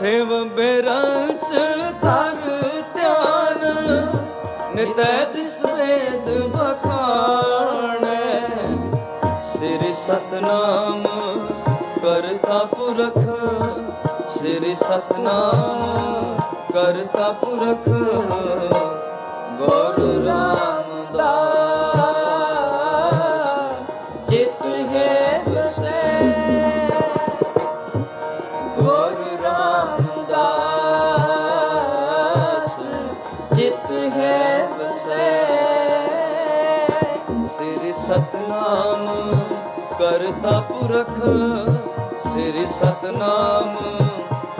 Save ਬਿਰੰਸ ਧਰ ਧਿਆਨ, ਨਿਤੈ ਜਿਸ ਵੇਦ ਬਖਾਣੈ ਸ੍ਰੀ ਸਤਨਾਮ ਕਰਤਾ ਪੁਰਖ, ਸ੍ਰੀ ਸਤਨਾਮ ਕਰਤਾ ਪੁਰਖ। ਗੁਰੂ ਰਾਮਦਾਸ ਸ੍ਰੀ ਸਤਨਾਮ ਕਰਤਾ ਪੁਰਖ, ਸ੍ਰੀ ਸਤਨਾਮ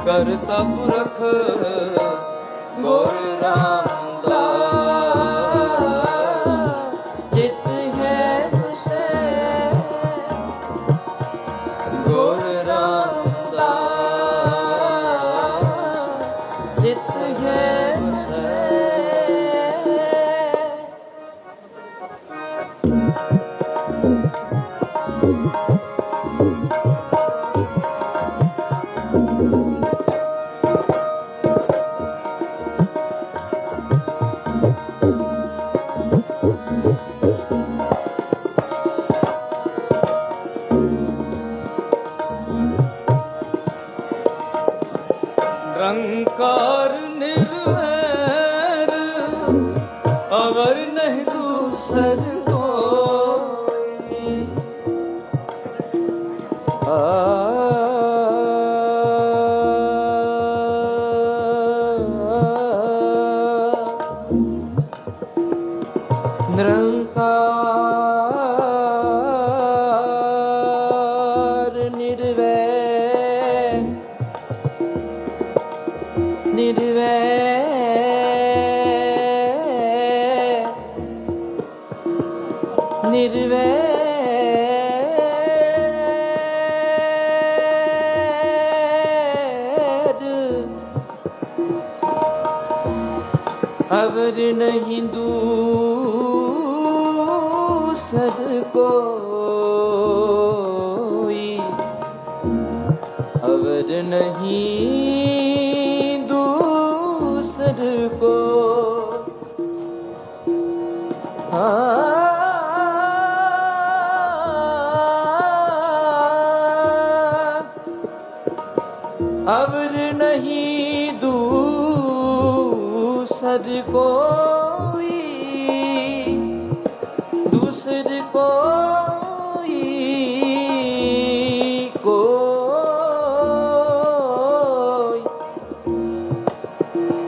ਕਰਤਾ ਪੁਰਖ। ਗੁਰੂ ਰਾਮਦਾਸ ਜਿਤ ਹੈ ਵਸੈ ਗੁਰੂ ਰਾਮਦਾਸ ਨਿਰੰਕਾਰ ਨਿਰਵੈਰ ਅਵਰ ਨਹੀਂ ਦੂਸਰ ਕੋਈ ਆ ਨਿਰੰਕਾਰ ਨਿਰਵੈ ਨਿਰਵੈ ਨਿਰਵੈ ਅਵਰ ਨਹੀਂ ਦੂਸਰ ਕੋਈ ਅਵਰ ਨਹੀਂ ਦੂਸਰ ਕੋ ਅਵਰ ਨਹੀਂ ਦੂਸਰ ਕੋਈ ਦੂਸਰ ਕੋਈ ਕੋਈ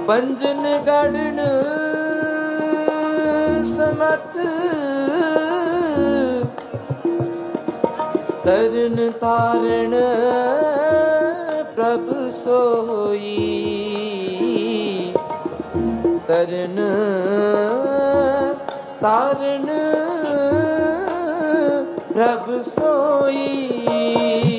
ਪੰਜਨ ਗੜਨ ਸਮਤ ਤਰਨ ਤਾਰਨ ਪ੍ਰਭ ਸੋਈ ਤਰਨ ਤਾਰਨ ਪ੍ਰਭ ਸੋਈ।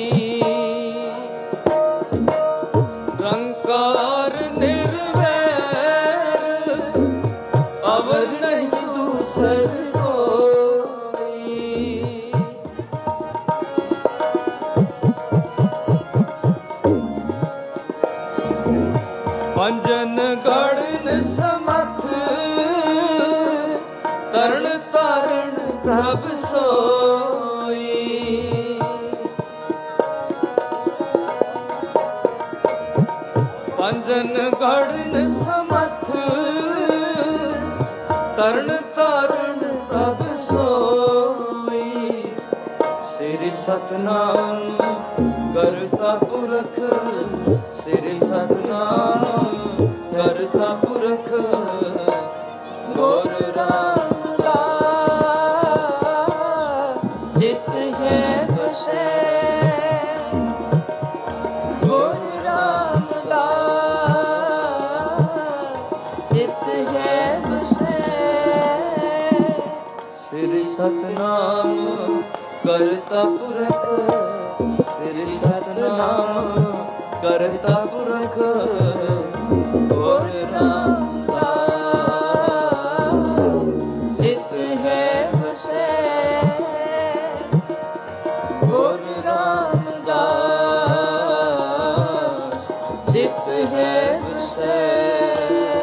ਪੰਜਨ ਗੜਨ ਸਮਥ, ਤਰਨ ਤਾਰਨ ਪ੍ਰਭ ਸੋਈ। ਪੰਜਨ ਗੜਨ ਸਮਥ, ਤਰਨ ਤਾਰਨ ਪ੍ਰਭ ਸੋਈ। ਸ੍ਰੀ ਸਤਨਾਮ ਕਰਤਾ ਸਤਨਾਮ ਕਰਤਾ ਪੁਰਖ, ਸ੍ਰੀ ਸਤਨਾਮ ਕਰਤਾ ਪੁਰਖ, ਗੁਰ ਰਾਮਦਾਸ, ਜਿਤ ਹੈ ਵਸੈ। ਗੁਰ ਰਾਮਦਾਸ ਹੈ ਵਸੈ।